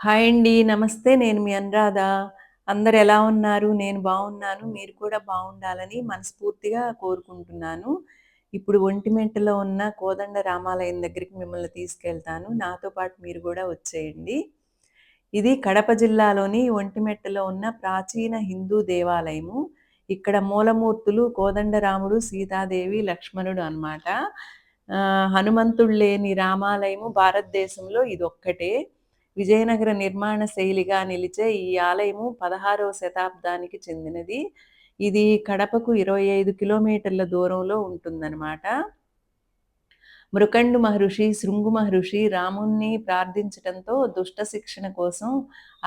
Hi అండి. నమస్తే. నేను మీ అనురాధ. అందరు ఎలా ఉన్నారు? నేను బాగున్నాను. మీరు కూడా బాగుండాలని మనస్ఫూర్తిగా కోరుకుంటున్నాను. ఇప్పుడు ఒంటిమిట్టలో ఉన్న కోదండ రామాలయం దగ్గరికి మిమ్మల్ని తీసుకెళ్తాను. నాతో పాటు మీరు కూడా వచ్చేయండి. ఇది కడప జిల్లాలోని ఒంటిమిట్టలో ఉన్న ప్రాచీన హిందూ దేవాలయము. ఇక్కడ మూలమూర్తులు కోదండరాముడు, సీతాదేవి, లక్ష్మణుడు అన్నమాట. హనుమంతుడు లేని రామాలయము భారతదేశంలో ఇదొక్కటే. విజయనగర నిర్మాణ శైలిగా నిలిచే ఈ ఆలయము పదహారవ శతాబ్దానికి చెందినది. ఇది కడపకు 25 కిలోమీటర్ల దూరంలో ఉంటుందన్నమాట. మృకండు మహర్షి, శృంగు మహర్షి రాముణ్ణి ప్రార్థించటంతో దుష్ట శిక్షణ కోసం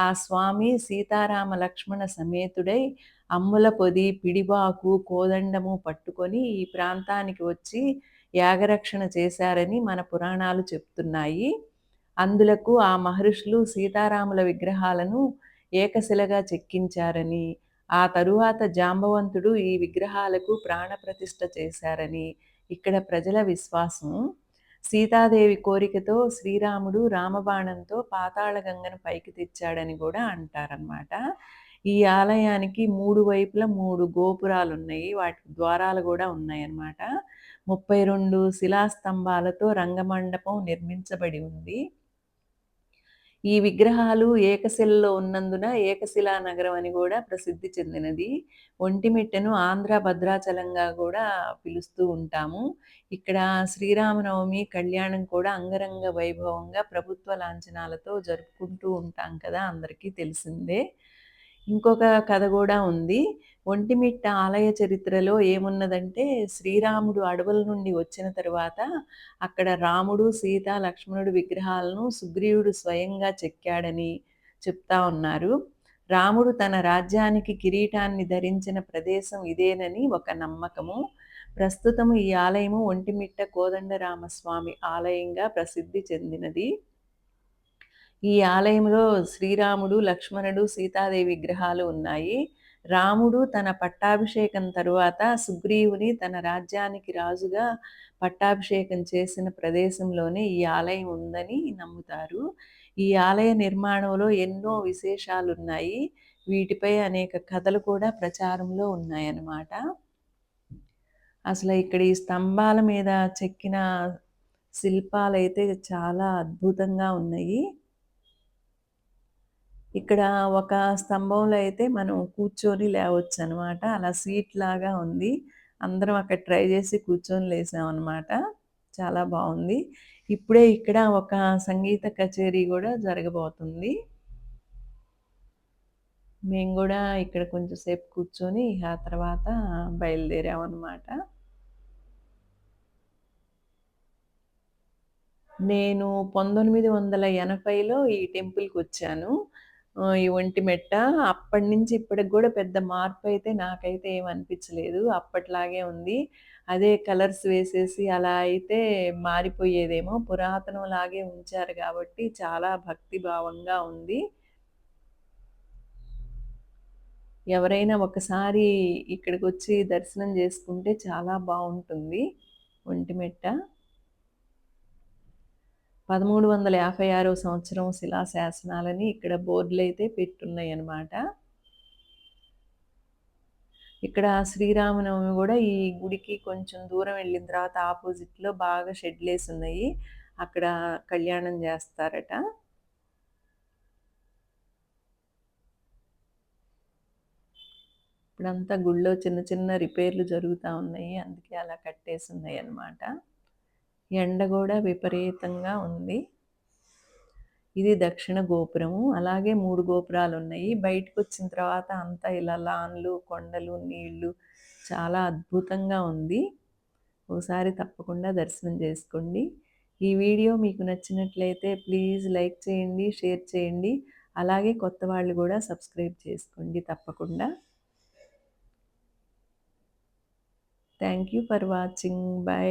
ఆ స్వామి సీతారామ లక్ష్మణ సమేతుడై అమ్ముల పొది, పిడిబాకు, కోదండము పట్టుకొని ఈ ప్రాంతానికి వచ్చి యాగరక్షణ చేశారని మన పురాణాలు చెప్తున్నాయి. అందులకు ఆ మహర్షులు సీతారాముల విగ్రహాలను ఏకశిలగా చెక్కించారని, ఆ తరువాత జాంబవంతుడు ఈ విగ్రహాలకు ప్రాణప్రతిష్ఠ చేశారని ఇక్కడ ప్రజల విశ్వాసం. సీతాదేవి కోరికతో శ్రీరాముడు రామబాణంతో పాతాళగంగను పైకి తెచ్చాడని కూడా అంటారనమాట. ఈ ఆలయానికి మూడు వైపులా మూడు గోపురాలు ఉన్నాయి వాటి ద్వారాలు కూడా ఉన్నాయన్నమాట. 32 శిలాస్తంభాలతో రంగమండపం నిర్మించబడి ఉంది. ఈ విగ్రహాలు ఏకశిలలో ఉన్నందున ఏకశిలా నగరం అని కూడా ప్రసిద్ధి చెందినది. ఒంటిమిట్టను ఆంధ్ర భద్రాచలంగా కూడా పిలుస్తూ ఉంటాము. ఇక్కడ శ్రీరామనవమి కళ్యాణం కూడా అంగరంగ వైభవంగా ప్రభుత్వ లాంఛనాలతో జరుపుకుంటూ ఉంటాం కదా! అందరికీ తెలిసిందే. ఇంకొక కథ కూడా ఉంది. ఒంటిమిట్ట ఆలయ చరిత్రలో ఏమున్నదంటే శ్రీరాముడు అడవుల నుండి వచ్చిన తరువాత అక్కడ రాముడు, సీత, లక్ష్మణుడు విగ్రహాలను సుగ్రీవుడు స్వయంగా చెక్కాడని చెప్తా ఉన్నారు. రాముడు తన రాజ్యానికి కిరీటాన్ని ధరించిన ప్రదేశం ఇదేనని ఒక నమ్మకము. ప్రస్తుతం ఈ ఆలయము ఒంటిమిట్ట కోదండరామస్వామి ఆలయంగా ప్రసిద్ధి చెందినది. ఈ ఆలయంలో శ్రీరాముడు, లక్ష్మణుడు, సీతాదేవి విగ్రహాలు ఉన్నాయి. రాముడు తన పట్టాభిషేకం తరువాత సుగ్రీవుని తన రాజ్యానికి రాజుగా పట్టాభిషేకం చేసిన ప్రదేశంలోనే ఈ ఆలయం ఉందని నమ్ముతారు. ఈ ఆలయ నిర్మాణంలో ఎన్నో విశేషాలు ఉన్నాయి వీటిపై అనేక కథలు కూడా ప్రచారంలో ఉన్నాయన్నమాట. అసలు ఇక్కడ ఈ స్తంభాల మీద చెక్కిన శిల్పాలైతే చాలా అద్భుతంగా ఉన్నాయి. ఇక్కడ ఒక స్తంభంలో అయితే మనం కూర్చొని లేవచ్చు అనమాట అలా సీట్ లాగా ఉంది. అందరం అక్కడ ట్రై చేసి కూర్చొని లేసామనమాట. చాలా బాగుంది ఇప్పుడే ఇక్కడ ఒక సంగీత కచేరీ కూడా జరగబోతుంది. మేము కూడా ఇక్కడ కొంచెం సేపు కూర్చొని ఆ తర్వాత బయలుదేరామన్నమాట నేను 1980లో ఈ టెంపుల్కి వచ్చాను ఈ ఒంటిమిట్ట. అప్పటినుంచి ఇప్పటికి కూడా పెద్ద మార్పు అయితే నాకైతే ఏమనిపించలేదు అనిపించలేదు. అప్పట్లాగే ఉంది. అదే కలర్స్ వేసేసి అలా అయితే మారిపోయేదేమో. పురాతనంలాగే ఉంచారు కాబట్టి చాలా భక్తి భావంగా ఉంది. ఎవరైనా ఒకసారి ఇక్కడికి వచ్చి దర్శనం చేసుకుంటే చాలా బాగుంటుంది ఒంటిమెట్ట 1356 సంవత్సరం శిలా శాసనాలని ఇక్కడ పెట్టున్నాయి అన్నమాట ఇక్కడ శ్రీరామనవమి కూడా ఈ గుడికి కొంచెం దూరం వెళ్ళిన తర్వాత ఆపోజిట్‌లో బాగా షెడ్‌లేసున్నాయి. అక్కడ కళ్యాణం చేస్తారట ఇప్పుడంతా గుడిలో చిన్న చిన్న రిపేర్‌లు జరుగుతా ఉన్నాయి. అందుకే అలా కట్టేసి ఉన్నాయి అన్నమాట ఎండ కూడా విపరీతంగా ఉంది. ఇది దక్షిణ గోపురము. అలాగే 3 గోపురాలున్నాయి. బయటకొచ్చిన తర్వాత అంతా ఇలా లాన్‌లు, కొండలు, నీళ్ళు చాలా అద్భుతంగా ఉంది. ఒకసారి తప్పకుండా దర్శనం చేసుకోండి ఈ వీడియో మీకు నచ్చినట్లయితే ప్లీజ్ లైక్ చేయండి, షేర్ చేయండి. అలాగే కొత్త వాళ్ళు కూడా సబ్స్క్రైబ్ చేసుకోండి తప్పకుండా. Thank you for watching. Bye.